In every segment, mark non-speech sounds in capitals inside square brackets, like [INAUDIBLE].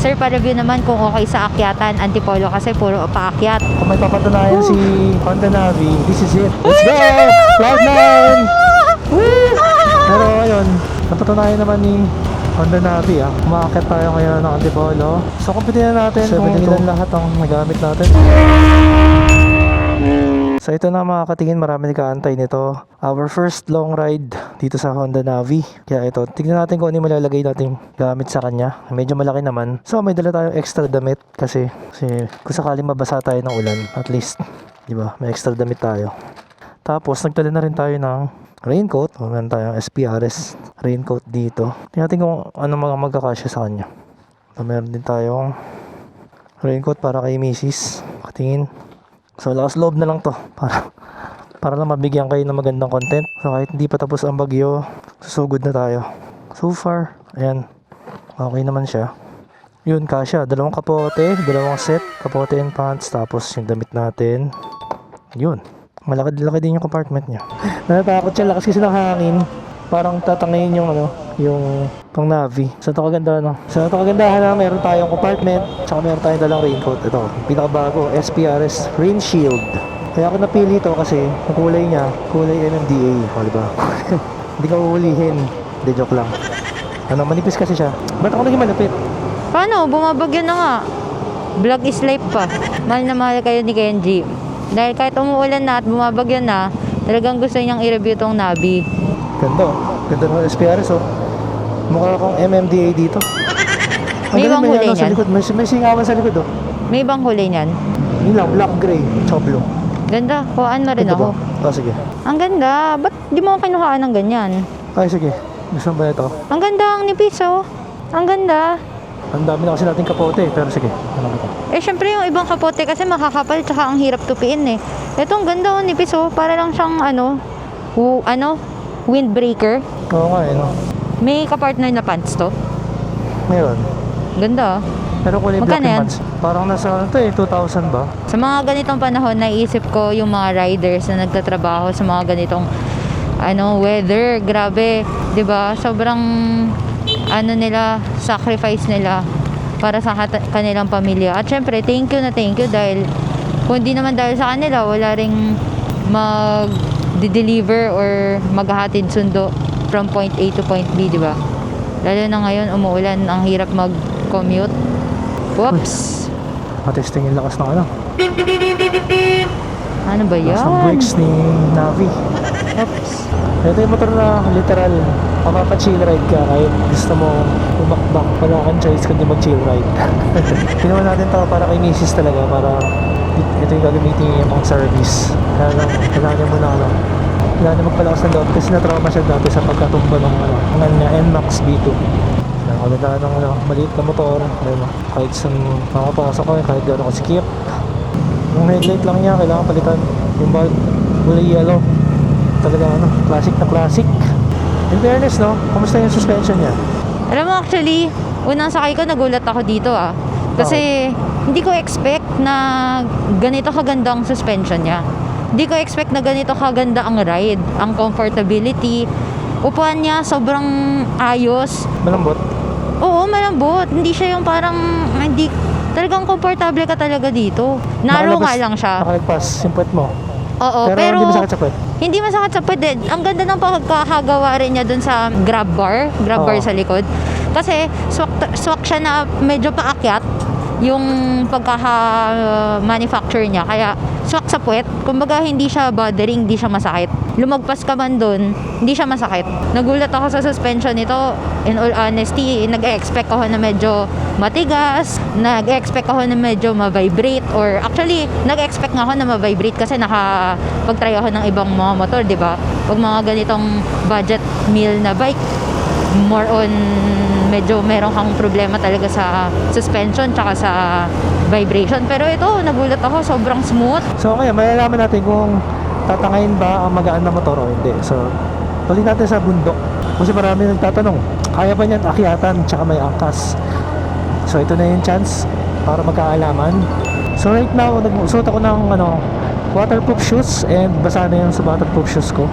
Sir, pa-review naman kung okay sa akyatan. Antipolo kasi puro paakyat. Kung may papatunayan si Honda Navi, this is it. Let's go! Cloud9! Pero ayun, napatunayan naman ni Honda Navi ah. Umakit tayo ngayon ng Antipolo. So kumpitin na natin kung ilan lahat ang nagamit natin. So ito na mga katingin, marami nagkaantay nito. Our first long ride dito sa Honda Navi. Kaya ito, tignan natin kung ano yung malalagay natin gamit sa kanya. Medyo malaki naman. So may dala tayong extra damit kasi, kasi kung sakaling mabasa tayo ng ulan, at least, di ba, may extra damit tayo. Tapos nagdala na rin tayo ng raincoat. Meron tayong SPRS raincoat dito. Tingnan natin kung ano mga magkakasya sa kanya. So, meron din tayong raincoat para kay Mrs. Katingin. So lakas loob na lang to para para lang mabigyan kayo ng magandang content. So kahit hindi pa tapos ang bagyo, susugod na tayo. So far, ayan. Okay naman siya. Yun, kasya. Dalawang kapote, dalawang set, kapote and pants, tapos yung damit natin. Yun. Malaki-laki din yung compartment niya. Natatakot siya, lakas kasi ng hangin. Parang tatangayin yung ano, yung pang Navi. So ito kaganda no. So ito kagandahan na meron tayong compartment, tsaka meron tayong dalang raincoat. Ito, pinakabago, SPRS Rain Shield. Kaya ako napili ito kasi ang kulay niya, kulay MMDA. O, diba? [LAUGHS] Hindi ka uhulihin. Hindi, joke lang. Ano, manipis kasi siya. Ba't ako naging malapit? Paano? Bumabagyo na nga. Vlog is life pa. Mahal na mahal kayo ni Kenji. Dahil kahit umuulan na at bumabagyo na, talagang gusto niyang i-review tong Nabi. Ganda, oh. Ganda ng SPRS, oh. Mukha akong MMDA dito. [LAUGHS] Ang May ibang kulay ano, sa niyan? likod. May, may singawan sa likod, oh. May ibang kulay niyan. Yun lang, black, gray, blue. Ganda. Kuhaan mo rin Ganda ako. ba? Oh, sige. Ang ganda. Ba't di mo kinuhaan ng ganyan? Ay, sige. Gusto mo ba ito? Ang ganda ang nipis, oh. Ang ganda. Ang dami na kasi nating kapote, pero sige. Ano ito? Eh, syempre yung ibang kapote kasi makakapal tsaka ang hirap tupiin eh. Ito, ang ganda oh, nipis oh. Para lang siyang ano, wu- ano, windbreaker. Oo nga, eh, no? May kapartner na pants to. Meron. Ganda oh. Pero kulay black Magkano yung yan? pants. Parang nasa, ano to eh, 2,000 ba? Sa mga ganitong panahon, naisip ko yung mga riders na nagtatrabaho sa mga ganitong ano, weather. Grabe, 'di ba? Sobrang ano nila, sacrifice nila para sa kat- kanilang pamilya. At syempre, thank you na thank you dahil kung hindi naman dahil sa kanila, wala ring mag-deliver or maghahatid sundo from point A to point B, di ba? Lalo na ngayon, umuulan, ang hirap mag-commute. Whoops! Matesting yung lakas ng ano. Ano ba yan? Lakas ng brakes ni Navi. Oops. Ito yung motor na literal, mapapachill ride ka kahit gusto mo umakbak. Wala kang choice kundi mag-chill ride. [LAUGHS] Ginawa natin to para kay misis talaga, para ito yung gagamitin niya yung pang service. Kaya lang, kailangan niya muna ano, kailangan niya magpalakas ng loob kasi na-trauma siya dati sa pagkatumba ng ano, ng niya, NMAX B2. Kaya kaganda ng ano, maliit na motor. Ayun, kahit sa makapasok ko, kahit gano'n ko skip. Yung headlight lang niya, kailangan palitan. Yung bulb, kulay yellow. Talaga ano, classic na classic. In fairness, no? Kamusta yung suspension niya? Alam mo actually, unang sakay ko nagulat ako dito ah. Kasi hindi ko expect na ganito kaganda ang suspension niya. Hindi ko expect na ganito kaganda ang ride, ang comfortability. Upuan niya sobrang ayos. Malambot. Oo, malambot. Hindi siya yung parang hindi talagang komportable ka talaga dito. Narrow nga lang siya. Nakalagpas yung puwet mo. Oo, pero, pero, hindi masakit sa puwet. Hindi masakit sa pwede. Ang ganda ng pagkakagawa rin niya dun sa grab bar, grab bar Oo. sa likod. Kasi swak, swak siya na medyo paakyat yung pagkaka-manufacture niya. Kaya swak sa puwet. Kumbaga hindi siya bothering, hindi siya masakit. Lumagpas ka man dun, hindi siya masakit. Nagulat ako sa suspension nito. In all honesty, nag-expect ako na medyo matigas, nag-expect ako na medyo ma-vibrate or actually, nag-expect nga ako na ma-vibrate kasi nakapag-try ako ng ibang mga motor, di ba? Pag mga ganitong budget meal na bike, more on medyo meron kang problema talaga sa suspension tsaka sa vibration. Pero ito, nagulat ako, sobrang smooth. So kaya malalaman natin kung tatangayin ba ang magaan na motor o hindi. So, tuloy natin sa bundok. Kasi marami nagtatanong, kaya ba niyan akyatan tsaka may angkas? So ito na yung chance para magkaalaman. So right now, nagsuot ako ng ano, waterproof shoes and basa na yun sa waterproof shoes ko.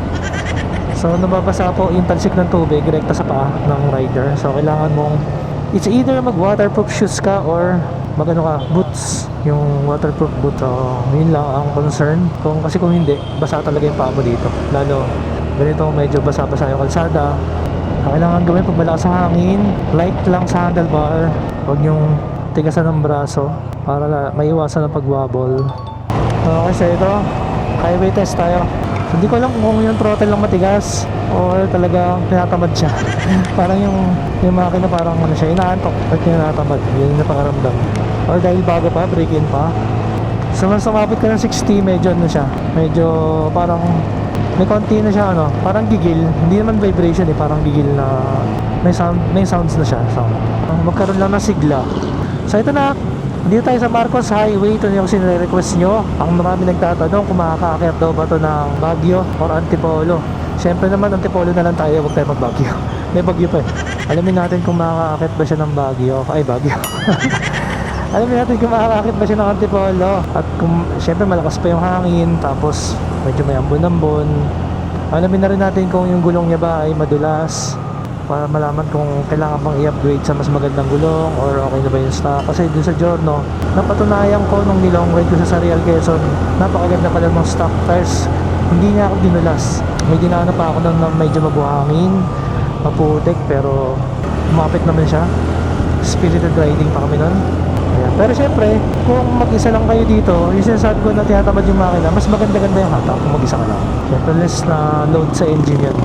So nababasa po yung talsik ng tubig direkta sa paa ng rider. So kailangan mong it's either mag waterproof shoes ka or mag ano ka, boots. Yung waterproof boot. So, yun lang ang concern. Kung, kasi kung hindi, basa talaga yung paa mo dito. Lalo, ganito medyo basa-basa yung kalsada. Ang kailangan gawin pag malakas ang hangin, light lang sa handlebar. Huwag yung tigasan ng braso para maiwasan ang pagwabol. Okay, so ito, highway test tayo. Hindi ko alam kung yung throttle lang matigas or talaga tinatamad siya. [LAUGHS] parang yung, yung makina parang ano siya, inaantok at tinatamad. Yun yung napakaramdam. Or dahil bago pa, break-in pa. So once umabot ka ng 60, medyo ano siya, medyo parang may konti na siya ano, parang gigil. Hindi naman vibration eh, parang gigil na may sound, may sounds na siya. So, magkaroon lang ng sigla. So ito na, dito tayo sa Marcos Highway. Ito yung sinire-request nyo. Ang marami nagtatanong kung makakaakyat daw ba ito ng Baguio or Antipolo. Siyempre naman, Antipolo na lang tayo. Huwag tayo mag-Baguio. [LAUGHS] May Baguio pa eh. Alamin natin kung makakaakyat ba siya ng Baguio. Ay, Baguio. [LAUGHS] Alamin natin kung makakakit ba siya ng Antipolo. At kung, syempre malakas pa yung hangin. Tapos, medyo may ambon-ambon. Alamin na rin natin kung yung gulong niya ba ay madulas para malaman kung kailangan bang i-upgrade sa mas magandang gulong or okay na ba yung stock. Kasi dun sa Giorno, napatunayan ko nung nilong ride ko sa Sarial Quezon, napakaganda pala ng stock tires. Hindi niya ako dinulas. May dinaan pa ako na medyo mabuhangin, maputik, pero umapit naman siya. Spirited riding pa kami nun. Ayan. Pero syempre, kung mag-isa lang kayo dito, yung sinasabi ko na tinatamad yung makina, mas maganda-ganda yung hatak kung mag-isa ka lang. Syempre, less na load sa engine yun.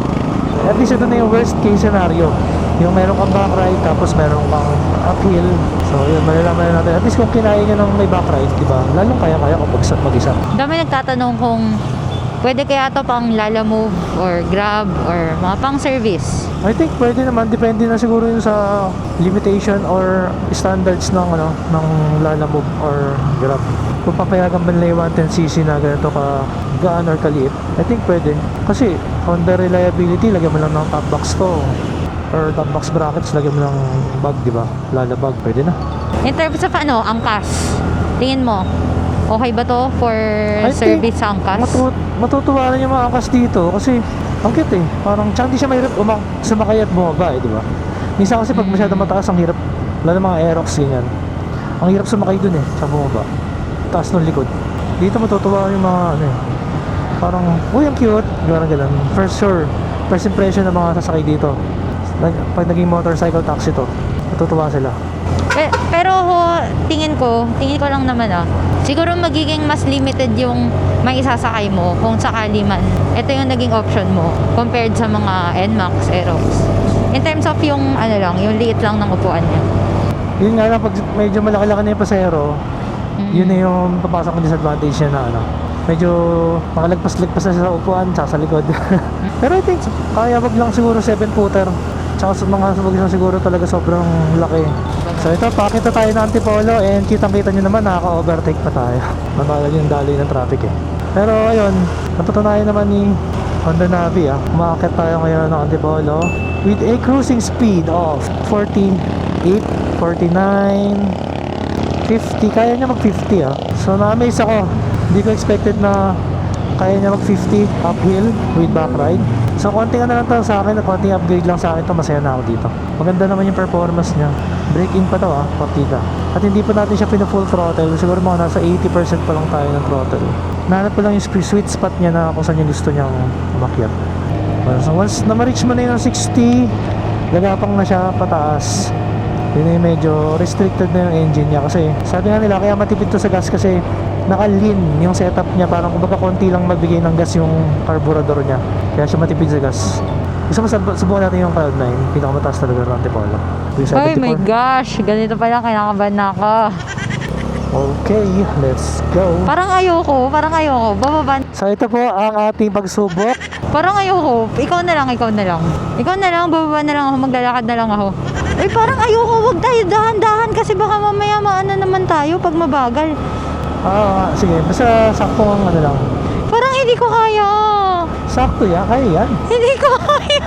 At least ito na yung worst case scenario. Yung meron kang back ride, tapos meron kang uphill. So, yun, malalaman na natin. At least kung kinaya nyo ng may back ride, di ba? Lalong kaya-kaya mag-isa. mag-isa. Dami nagtatanong kung pwede kaya to pang Lala Move or Grab or mga pang service. I think pwede naman. Depende na siguro yun sa limitation or standards ng, ano, ng Lala Move or Grab. Kung papayagan ba nila yung 110cc na ganito ka gaan or kaliit, I think pwede. Kasi on the reliability, lagyan mo lang ng top box to. Or top box brackets, lagyan mo ng bag, di ba? Lala bag, pwede na. In terms of ano, angkas, tingin mo, okay ba to for I service sa angkas? Matu matutuwa na yung mga angkas dito kasi ang cute eh. Parang tsaka hindi siya mahirap umang sumakay at bumaba eh, di ba? Minsan kasi pag Mm. masyadong mataas, ang hirap. Lalo mga Aerox ganyan. Ang hirap sumakay dun eh, sa bumaba. Taas ng likod. Dito matutuwa yung mga ano eh. Parang, uy, ang cute. Gano'n ganun. For sure, first impression ng mga sasakay dito. Pag naging motorcycle taxi to, matutuwa sila. Pe- pero ho, tingin ko, tingin ko lang naman ah, siguro magiging mas limited yung may isasakay mo kung sakali man. Ito yung naging option mo compared sa mga NMAX, Aerox. In terms of yung ano lang, yung liit lang ng upuan niya. Yun nga lang, pag medyo malaki-laki na yung pasahero, Mm. yun na yung papasok ng disadvantage niya na ano. Medyo makalagpas-lagpas na siya sa upuan, tsaka sa likod. [LAUGHS] Pero I think, kaya wag lang siguro 7-footer. Tsaka sa mga lang siguro talaga sobrang laki. So ito, pakita tayo ng Antipolo and kitang-kita nyo naman nakaka-overtake pa tayo. [LAUGHS] Matagal yung daloy ng traffic eh. Pero ayun, napatunayan naman ni Honda Navi ah. Umakit tayo ngayon ng Antipolo with a cruising speed of 48, 49, 50, kaya niya mag 50 ah. So na-amaze ako. Hindi ko expected na kaya niya mag 50 uphill with back ride. So konting ano lang to sa akin, konting upgrade lang sa akin to masaya na ako dito. Maganda naman yung performance niya. Break in pa to ah, partida. At hindi pa natin siya pina-full throttle. Siguro mga nasa 80% pa lang tayo ng throttle. Nahanap ko lang yung sweet spot niya na kung saan yung gusto niyang umakyat. So once na ma-reach mo na yung 60, gagapang na siya pataas yun na yung medyo restricted na yung engine niya kasi sabi nga nila kaya matipid to sa gas kasi naka-lean yung setup niya parang kumbaga konti lang magbigay ng gas yung carburetor niya kaya siya matipid sa gas gusto mo subukan natin yung Cloud9 pinakamataas talaga ng Antipolo Ay my gosh, ganito pala, kinakabahan na ako. okay let's go Parang ayoko, parang ayoko. Bababa. so ito po ang ating pagsubok Parang ayoko. Ikaw na lang, ikaw na lang. Ikaw na lang, bababa na lang ako, maglalakad na lang ako. Ay, parang ayoko, wag tayo dahan-dahan kasi baka mamaya maano naman tayo pag mabagal. Ah sige basta sakto ang ano lang Parang hindi ko kaya. sakto yan kaya yan Hindi ko kaya.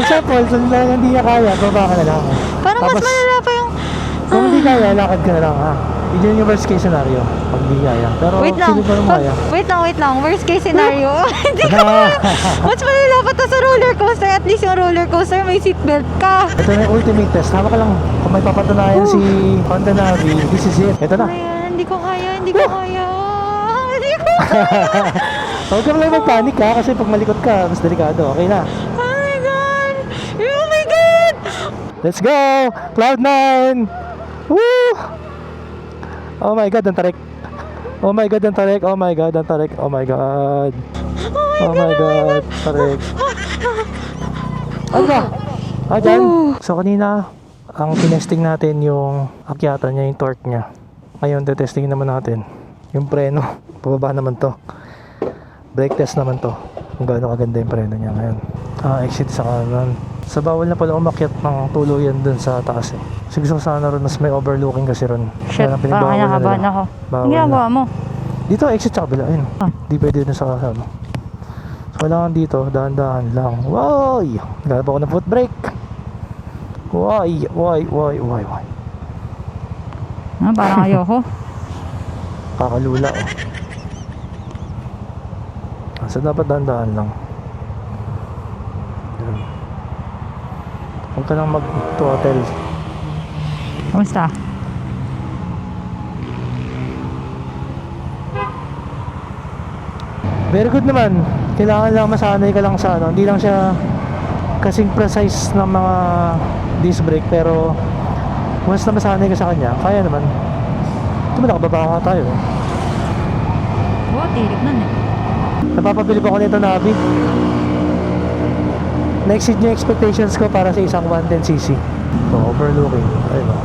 sa Paul kung hindi niya kaya baba ka na lang Parang mas Tapos, malala pa yung... Kung hindi kaya, lakad ka na lang ha. Yun yung worst case scenario. Pag di kaya. Pero Wait lang. feeling ko naman Pag- kaya. wait lang, wait lang. Worst case scenario. [LAUGHS] Hindi ko Ah. Mas malala pa to sa roller coaster. At least yung roller coaster may seatbelt ka. Ito na yung ultimate test. Hawak ka lang. Kung may papatunayan si Honda Navi, this is it. Ito na. Ayan, hindi ko kaya, hindi ko kaya. Hindi ko Huwag ka lang mag-panic ha, kasi pag malikot ka, mas delikado. Okay na. Oh my God! Oh my God! Let's go! Cloud9! Woo! Oh my God, ang tarik. Oh my God, ang tarik. Oh my God, ang tarik. Oh my God. Oh my God, tarik. Ano ba? Ah, dyan. So, kanina, ang tinesting natin yung akyatan niya, yung torque niya. Ngayon, tetestingin naman natin yung preno. Pababa naman to. Brake test naman to. Kung gaano kaganda yung preno niya ngayon. Ah, exit sa kanan. Sa bawal na pala umakyat ng tuluyan dun sa taas eh. Kasi gusto ko sana ron, mas may overlooking kasi ron. Shit, parang kinakabahan ako. Bawal Ang ginagawa mo? Dito, exit sa kabila. Ayun. Ah. Di pwede na sa kasama. So, kailangan dito, dahan-dahan lang. Why? Naghanap ako ng foot brake. Why? Why? Why? Why? Why? Ah, parang ayoko. Kakalula oh. So, dapat dahan-dahan lang. Huwag ka lang mag-throttle. Kamusta? Very good naman. Kailangan lang masanay ka lang sa ano. Hindi lang siya kasing precise ng mga disc brake pero once na masanay ka sa kanya, kaya naman. Ito mo nakababa ka tayo. eh. Oo, tirik nun eh. Napapabili pa ako nito Navi. Na-exceed niya yung expectations ko para sa isang 110cc. So, overlooking. Ayun o.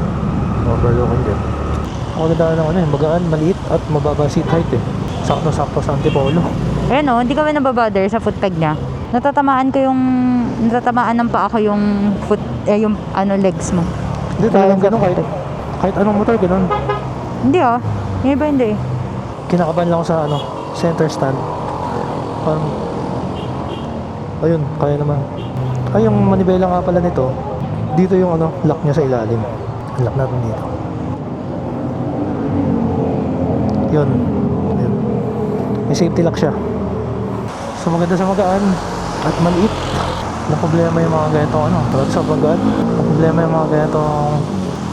Overlooking din. Ang ganda ng ano eh, magaan, maliit at mababa seat height eh. Sakto-sakto sa antipolo. Ayan o, hindi kami nababother sa foot peg niya. Natatamaan ko yung, natatamaan ng paa ko yung foot, eh, yung ano, legs mo. Hindi talagang ganun kahit, kahit anong motor ganun. Hindi ah, yung iba hindi eh. Kinakabahan lang ako sa ano, center stand. Parang, ayun, kaya naman. Ay, yung manibela nga pala nito, dito yung ano, lock niya sa ilalim. Lock natin dito. Yun. Yun. May safety lock siya. So maganda sa magaan at maliit. Na problema yung mga ganitong ano, tulad sa magaan. Na problema yung mga ganitong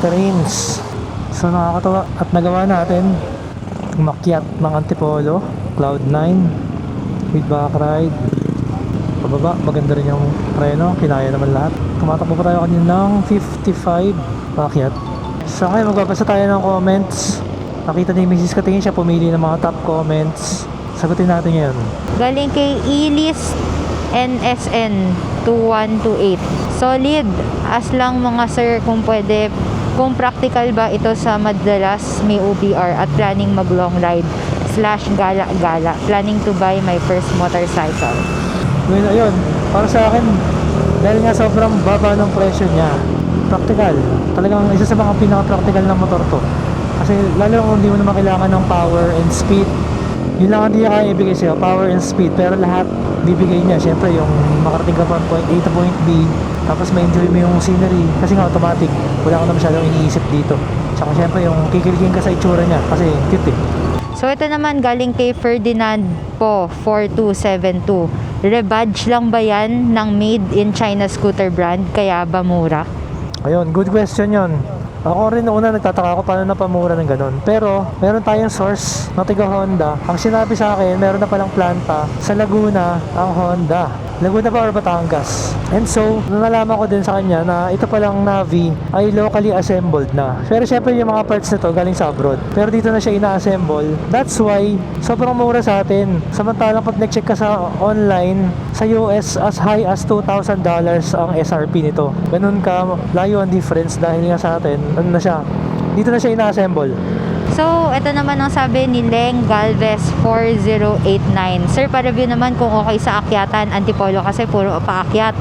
terrains. So nakakatawa at nagawa natin umakyat ng Antipolo, Cloud9 with back ride. Pababa, maganda rin yung preno, kinaya naman lahat. Tumatakbo pa tayo kanina ng 55 paakyat. So ngayon magbabasa tayo ng comments. Nakita ni Mrs. Katingin siya pumili ng mga top comments. Sagutin natin ngayon. Galing kay Elis NSN 2128. Solid. As lang mga sir kung pwede kung practical ba ito sa madalas may OBR at planning mag long ride slash gala-gala. Planning to buy my first motorcycle. Well, ayun, para sa akin, dahil nga sobrang baba ng presyo niya, practical. Talagang isa sa mga pinaka-practical na motor to. Kasi lalo kung hindi mo naman kailangan ng power and speed, yun lang ang hindi niya kaya ibigay sa'yo, power and speed. Pero lahat bibigay niya. Siyempre, yung makarating ka from point A to point B, tapos ma-enjoy mo yung scenery. Kasi nga automatic, wala ka na masyadong iniisip dito. Tsaka siyempre, yung kikiligin ka sa itsura niya. Kasi cute eh. So ito naman galing kay Ferdinand po 4272. Rebadge lang ba yan ng made in China scooter brand kaya ba mura? Ayun, good question yon. Ako rin una nagtataka ako paano napamura ng ganun. Pero, meron tayong source na tiga Honda. Ang sinabi sa akin, meron na palang planta sa Laguna ang Honda. Laguna ba or Batangas? And so, nalaman ko din sa kanya na ito palang Navi ay locally assembled na. Pero syempre yung mga parts nito galing sa abroad. Pero dito na siya ina-assemble. That's why, sobrang mura sa atin. Samantalang pag nag-check ka sa online, sa US as high as $2,000 ang SRP nito. Ganun ka, layo ang difference dahil nga sa atin, ano na siya, dito na siya ina-assemble. So, ito naman ang sabi ni Leng Galvez 4089. Sir, pa-review naman kung okay sa akyatan, antipolo kasi puro paakyat.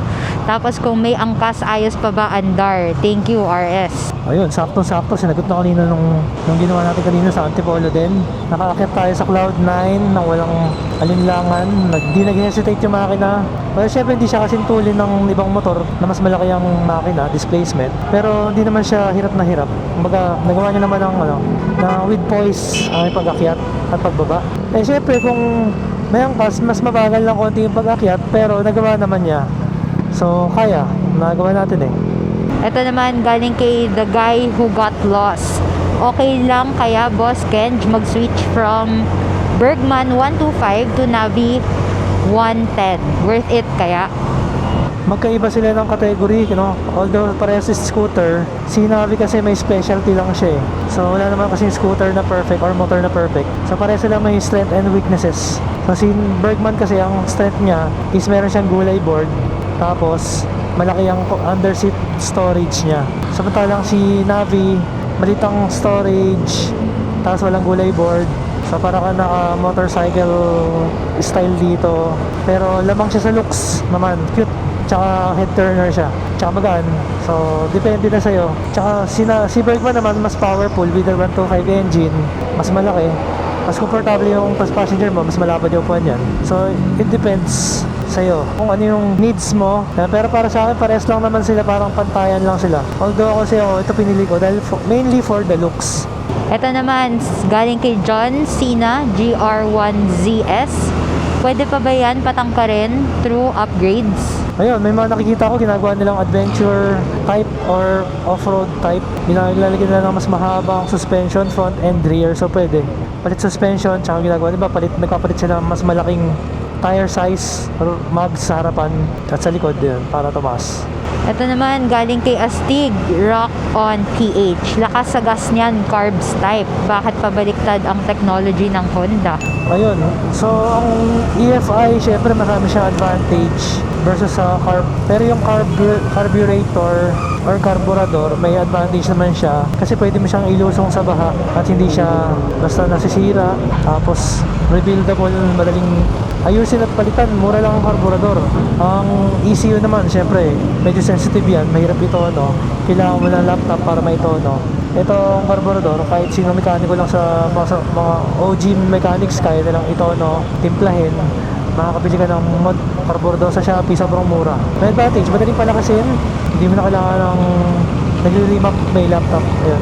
Tapos kung may angkas, ayos pa ba andar? Thank you, RS. Ayun, sakto-sakto. Sinagot na kanina nung, nung ginawa natin kanina sa Antipolo din. Nakakakit tayo sa Cloud9 nang walang alinlangan. Hindi nag-hesitate yung makina. Well, syempre hindi siya kasing tulin ng ibang motor na mas malaki ang makina, displacement. Pero hindi naman siya hirap na hirap. Kumbaga, nagawa niya naman ng, ano, na with poise ang pag-akyat at pagbaba. Eh syempre kung may angkas, mas mabagal lang konti yung pag-akyat pero nagawa naman niya. So, kaya. Nagawa natin eh. Ito naman galing kay the guy who got lost. Okay lang kaya Boss Kenj mag-switch from Bergman 125 to Navi 110. Worth it kaya? magkaiba sila ng category, you know? Although parehas si scooter, si Navi kasi may specialty lang siya eh. So wala naman kasi scooter na perfect or motor na perfect. So parehas sila may strength and weaknesses. So si Bergman kasi ang strength niya is meron siyang gulay board. Tapos malaki ang ko- under seat storage niya. Samantalang si Navi, maliit ang storage, tapos walang gulay board. So para ka naka motorcycle style dito. Pero lamang siya sa looks naman. Cute. Tsaka head turner siya. Tsaka magaan. So depende na sa'yo. Tsaka si, na, si Bergman naman mas powerful with the 125 engine. Mas malaki. Mas comfortable yung pas passenger mo. Mas malapad yung upuan yan. So it depends sa'yo. Kung ano yung needs mo. Eh, Pero para sa akin, pares lang naman sila. Parang pantayan lang sila. Although ako kasi ako, ito pinili ko dahil fo- mainly for the looks. Ito naman galing kay John Cena GR1ZS. Pwede pa ba yan patangkarin through upgrades? Ayun, may mga nakikita ko ginagawa nilang adventure type or off-road type. Ginaglalagyan nila ng mas mahabang suspension front and rear. So pwede. Palit suspension, tsaka ginagawa, di ba? Palit, nagpapalit sila ng mas malaking tire size or mags sa harapan at sa likod din para tumaas. Ito naman galing kay Astig Rock on PH. Lakas sa gas niyan, carbs type. Bakit pabaliktad ang technology ng Honda? Ayun. So, ang EFI, syempre marami siyang advantage versus sa carb. Pero yung carbu- carburetor or carburador, may advantage naman siya kasi pwede mo siyang ilusong sa baha at hindi siya basta nasisira. Tapos, rebuildable, madaling ayusin at palitan. Mura lang ang carburador. Ang ECU naman, syempre, medyo sensitive yan. Mahirap ito, no? Kailangan mo ng laptop para maitono. Ito ang carburetor, kahit sino mekaniko lang sa mga, OG mechanics, kaya nilang itono, timplahin, makakabili ka ng mod carburetor sa Shopee, sobrang mura. May advantage, madaling palakasin, hindi mo na kailangan ng nagre-remap may laptop. Ayun.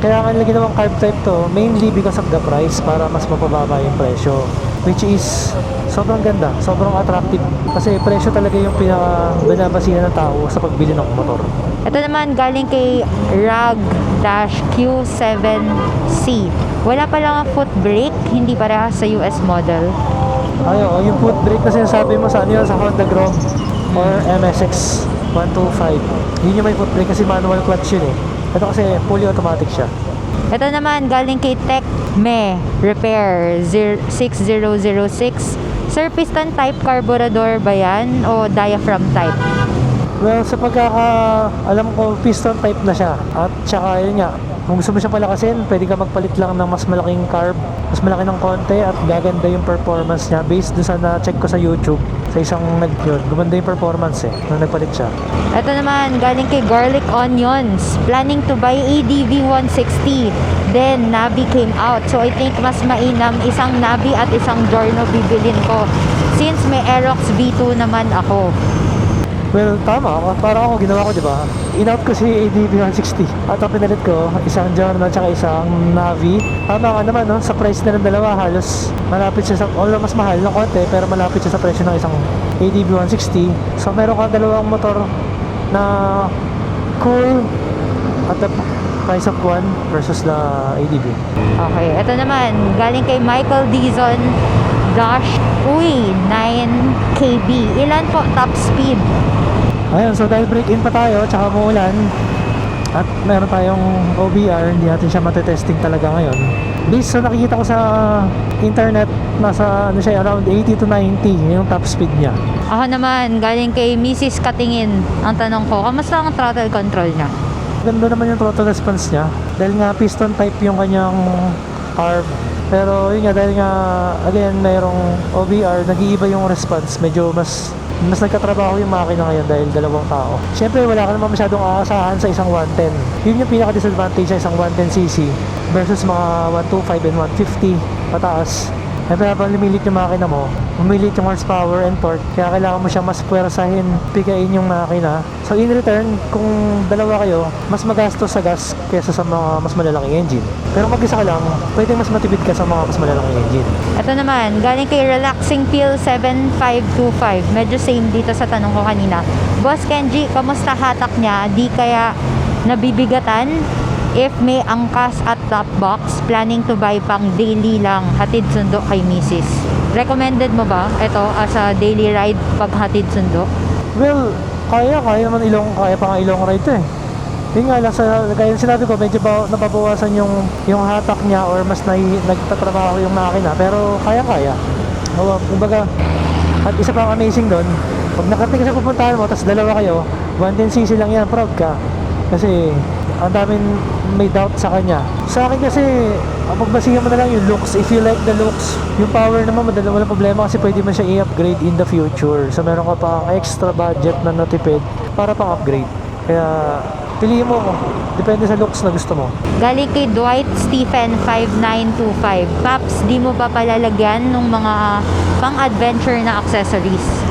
Kaya nga nilagyan naman carb type to, mainly because of the price, para mas mapababa yung presyo. Which is, sobrang ganda, sobrang attractive. Kasi presyo talaga yung pinaka binabasihan ng tao sa pagbili ng motor. Ito naman galing kay RAG-Q7C. Wala pa lang ang foot brake, hindi parehas sa US model. Ay, oo, yung foot brake na sinasabi mo sa ano sa Honda Grom or MSX 125. Yun yung may foot brake kasi manual clutch yun eh. Ito kasi fully automatic siya. Ito naman galing kay Tecme Repair 6006. Sir, piston type carburetor ba yan o diaphragm type? Well, sa pagkaka alam ko piston type na siya. At saka yun nga, kung gusto mo siya palakasin, pwede ka magpalit lang ng mas malaking carb, mas malaki ng konti at gaganda yung performance niya based doon sa na-check ko sa YouTube. Sa isang nag yun, gumanda yung performance eh, nung nagpalit siya. Ito naman galing kay Garlic Onions. Planning to buy ADV 160. Then Navi came out. So I think mas mainam isang Navi at isang Giorno bibilin ko. Since may Aerox V2 naman ako. Well, tama. Parang ako ginawa ko, di ba? In-out ko si ADV 160. At ang pinalit ko, isang Giorno at saka isang Navi. Tama nga naman, no? Sa price na ng dalawa, halos malapit siya sa, although mas mahal ng konti, pero malapit siya sa presyo ng isang ADV 160. So, meron kang dalawang motor na cool at the price of one versus the ADV. Okay, ito naman galing kay Michael Dizon Dash Uy 9KB. Ilan po top speed? Ayun, so dahil break-in pa tayo, tsaka muulan, at meron tayong OBR, hindi natin siya matetesting talaga ngayon. Based sa nakikita ko sa internet, nasa ano siya, around 80 to 90 yung top speed niya. Ako naman, galing kay Mrs. Katingin. Ang tanong ko, kamusta ang throttle control niya? Ganda naman yung throttle response niya. Dahil nga piston type yung kanyang carb. Pero yun nga, dahil nga, again, mayroong OBR, nag-iiba yung response. Medyo mas mas nagkatrabaho yung makina ngayon dahil dalawang tao. Siyempre, wala ka naman masyadong aasahan sa isang 110. Yun yung pinaka-disadvantage sa isang 110cc versus mga 125 and 150 pataas. Siyempre, habang lumilit yung makina mo, umilit yung horsepower and torque, kaya kailangan mo siya mas puwersahin, pigain yung makina. So in return, kung dalawa kayo, mas magastos sa gas kaysa sa mga mas malalaking engine. Pero mag isa ka lang, pwedeng mas matipid ka sa mga mas malalaking engine. Ito naman, galing kay Relaxing Feel 7525. Medyo same dito sa tanong ko kanina. Boss Kenji, kamusta hatak niya? Di kaya nabibigatan? If may angkas at top box, planning to buy pang daily lang, hatid sundo kay Mrs. Recommended mo ba ito as a daily ride pag hatid sundo? Well, kaya, kaya naman ilong, kaya pa nga ilong ride eh. Yun nga lang, sa, gaya sinabi ko, medyo ba, nababawasan yung, yung hatak niya or mas nai, nagtatrabaho yung makina. Pero kaya-kaya. Oo, kumbaga, at isa pang amazing doon, pag nakating ka sa pupuntahan mo, tapos dalawa kayo, 110cc lang yan, proud ka. Kasi, ang daming may doubt sa kanya. Sa akin kasi, pagbasihan mo na lang yung looks. If you like the looks, yung power naman, madala walang problema kasi pwede mo siya i-upgrade in the future. So, meron ka pa extra budget na natipid para pang upgrade. Kaya, piliin mo. Depende sa looks na gusto mo. Galing kay Dwight Stephen 5925. Paps, di mo pa palalagyan ng mga pang-adventure na accessories.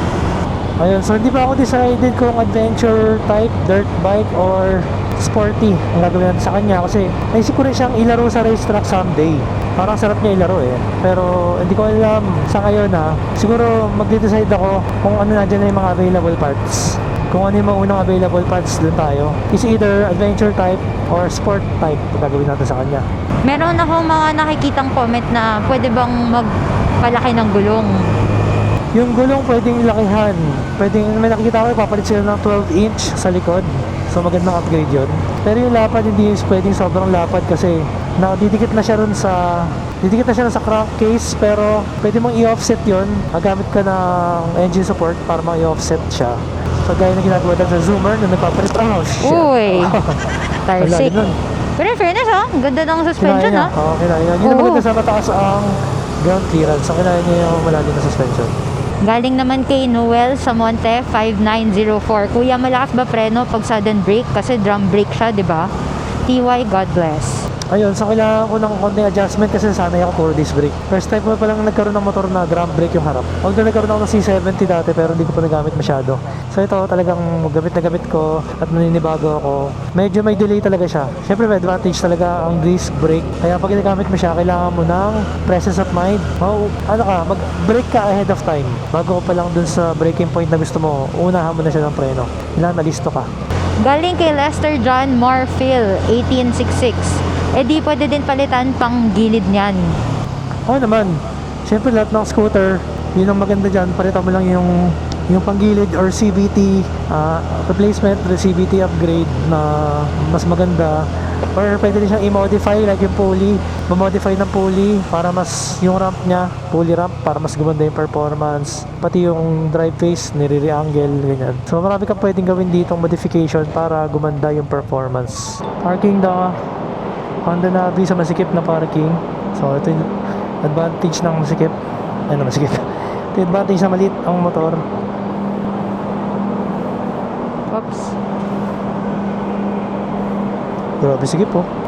Ayun, so hindi pa ako decided kung adventure type, dirt bike, or sporty ang gagawin sa kanya kasi naisip ko rin siyang ilaro sa racetrack someday. Parang sarap niya ilaro eh. Pero hindi ko alam sa ngayon ha. Siguro magde-decide ako kung ano na dyan na yung mga available parts. Kung ano yung mga unang available parts dun tayo. Is either adventure type or sport type gagawin natin sa kanya. Meron akong mga nakikitang comment na pwede bang magpalaki ng gulong. Yung gulong pwedeng lakihan. Pwedeng, may nakikita ko, ipapalit sila ng 12 inch sa likod. So magandang upgrade yun. Pero yung lapad hindi pwedeng sobrang lapad kasi nakadidikit na siya rin sa didikit na siya sa crankcase pero pwede mong i-offset yun. Magamit ka ng engine support para mang i-offset siya. So gaya na ginagawa dyan sa zoomer na nagpapalit. Oh, shit. Uy! [LAUGHS] Ang nun. Pero in fairness ha, ang ganda ng suspension ha. niya. Oo, kinaya niya. Yun ang maganda sa mataas ang ground clearance. So kinaya niya yung malalim na suspension. Galing naman kay Noel Samonte 5904. Kuya, malakas ba preno pag sudden brake? Kasi drum brake siya, di ba? TY, God bless. Ayun, so kailangan ko ng konting adjustment kasi sanay ako puro disc brake. First time ko pa lang nagkaroon ng motor na drum brake yung harap. Although nagkaroon ako ng C70 dati pero hindi ko pa nagamit masyado. So ito talagang gamit na gamit ko at naninibago ako. Medyo may delay talaga siya. Siyempre may advantage talaga ang disc brake. Kaya pag ginagamit mo siya, kailangan mo ng presence of mind. Oh, ano ka, mag-brake ka ahead of time. Bago ko pa lang dun sa braking point na gusto mo, unahan mo na siya ng preno. Kailangan nalisto ka. Galing kay Lester John Morphil 1866. Eh di pwede din palitan pang gilid niyan. Oo naman. Siyempre lahat ng scooter, yun ang maganda dyan. Palitan mo lang yung yung panggilid or CVT ah, replacement or CVT upgrade na mas maganda or pwede din siyang i-modify like yung pulley mamodify ng pulley para mas yung ramp niya pulley ramp para mas gumanda yung performance pati yung drive face nire-angle ganyan so marami kang pwedeng gawin ditong modification para gumanda yung performance parking na Honda Navi sa masikip na parking. So, ito yung advantage ng masikip. Ano, masikip. [LAUGHS] Ito yung advantage na maliit ang motor. Oops. Grabe, sikip po. Yung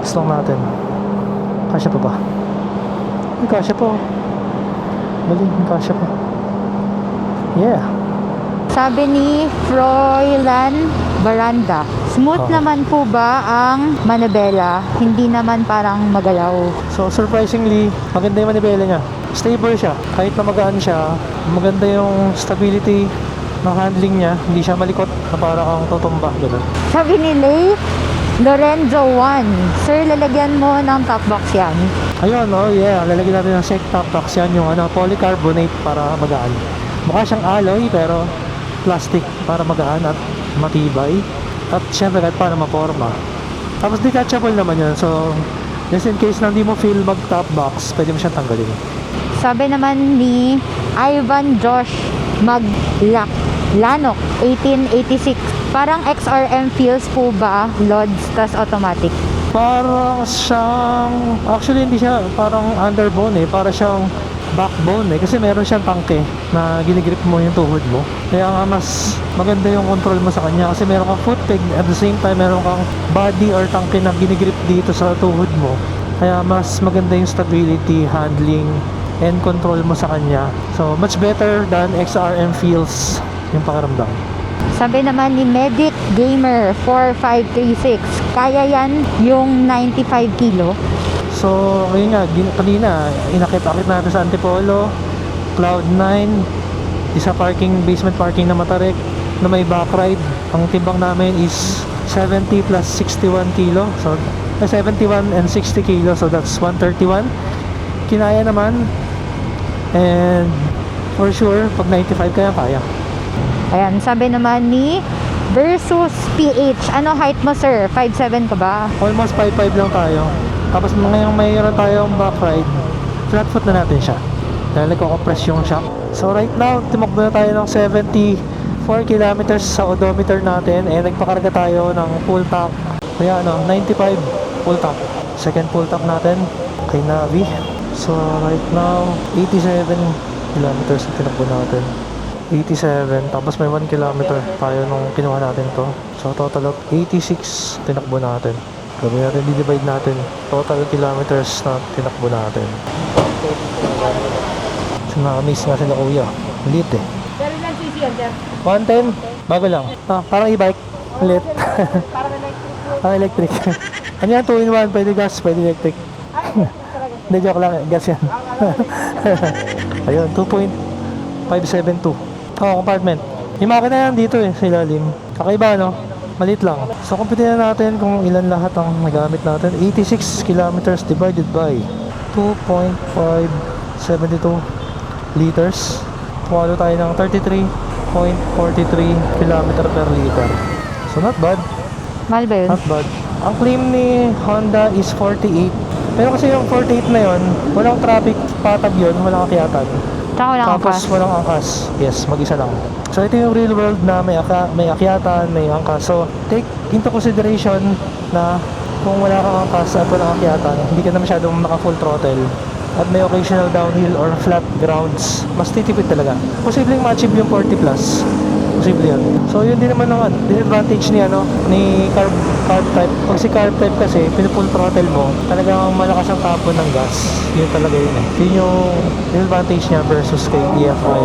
gloves lang natin. Kasya pa ba? Ay, kasya po. Mali, kasya pa. Yeah. Sabi ni Froilan Baranda, smooth Oh. naman po ba ang manabela? Hindi naman parang magalaw. So surprisingly, maganda yung manibela niya. Stable siya. Kahit na magaan siya, maganda yung stability ng handling niya. Hindi siya malikot na para kang tutumba. Ganun. Sabi ni Lay Lorenzo 1, Sir, lalagyan mo ng top box yan. Ayun, oh yeah. Lalagyan natin ng shake top box yan. Yung ano, polycarbonate para magaan. Mukha siyang alloy pero plastic para magaan at matibay. At syempre kahit para maporma. Tapos detachable naman yun. So, just in case na hindi mo feel mag top box, pwede mo siyang tanggalin. Sabi naman ni Ivan Josh Maglac, Lanok, 1886. Parang XRM feels po ba, Lods, tas automatic. Parang siyang, actually hindi siya parang underbone eh, para siyang backbone eh, kasi meron siyang tangke na ginigrip mo yung tuhod mo. Kaya nga mas maganda yung control mo sa kanya kasi meron kang foot peg, at the same time meron kang body or tangke na ginigrip dito sa tuhod mo. Kaya mas maganda yung stability, handling, and control mo sa kanya. So, much better than XRM feels yung pakiramdam. Sabi naman ni Medic Gamer 4536, kaya yan yung 95 kilo. So, ngayon nga, gin- kanina, inakit-akit natin sa Antipolo, Cloud9, isa parking, basement parking na Matarek, na may back ride. Ang timbang namin is 70 plus 61 kilo. So, eh, 71 and 60 kilo. So, that's 131. Kinaya naman. And, for sure, pag 95 kaya, kaya. Ayan, sabi naman ni versus PH. Ano height mo, sir? 5'7 ka ba? Almost 5'5 lang tayo. Tapos ngayong mayroon tayong back ride, flat foot na natin siya. Dahil nagko-compress yung shock. So right now, tumakbo na tayo ng 74 kilometers sa odometer natin and nagpakarga tayo ng full tank. Kaya ano, 95 full tank. Second full tank natin kay Navi. So right now, 87 kilometers ang tinakbo natin. 87, tapos may 1 kilometer tayo nung kinuha natin to. So total of 86 tinakbo natin. Gawin natin, divide natin total kilometers na tinakbo natin. So nakamiss nga sila kuya. Lit eh. Pero ilang cc yan, sir? 110, bago lang. Ah, parang e-bike. Lit. [LAUGHS] Parang electric parang electric. [LAUGHS] ano yan, 2 in 1, pwede gas, pwede electric. [LAUGHS] Hindi, joke lang, gas yan. Ayun, 2.572. Oh, compartment. Yung makina yan dito eh, sa ilalim. Kakaiba, no? Malit lang. So, kumpitin na natin kung ilan lahat ang nagamit natin. 86 kilometers divided by 2.572 liters. Tumalo tayo ng 33.43 kilometer per liter. So, not bad. Mahal ba yun? Not bad. Ang claim ni Honda is 48. Pero kasi yung 48 na yon, walang traffic patag yun, walang akyatan. Wala kang Tapos pass. walang angkas. Yes, mag-isa lang. So ito yung real world na may, aka, may akyatan, may angkas. So take into consideration na kung wala kang angkas at walang akyatan, hindi ka na masyadong naka full throttle at may occasional downhill or flat grounds, mas titipid talaga. Posibleng ma-achieve yung 40 plus. Posible yan. So yun din naman ang disadvantage ni ano ni carb carb type. Pag si carb type kasi pinupull throttle mo, talagang malakas ang tapon ng gas. Yun talaga yun eh. Yun yung disadvantage niya versus kay EFI.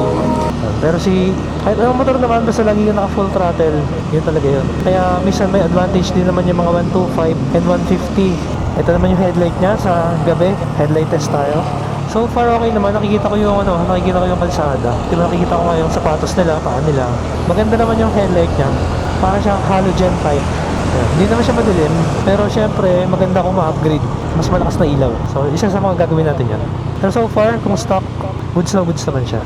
Pero si kahit anong motor naman basta lagi ka naka full throttle, yun talaga yun. Kaya minsan may advantage din naman yung mga 125 and 150. Ito naman yung headlight niya sa gabi. Headlight test tayo. So far okay naman, nakikita ko yung ano, nakikita ko yung kalsada. Di ba nakikita ko nga yung sapatos nila, paa nila. Maganda naman yung headlight niya. Para siyang halogen type. Ayan. Hindi naman siya madilim, pero syempre maganda kung ma-upgrade. Mas malakas na ilaw. So isa sa mga gagawin natin yan. Pero so far, kung stock, goods na goods naman siya.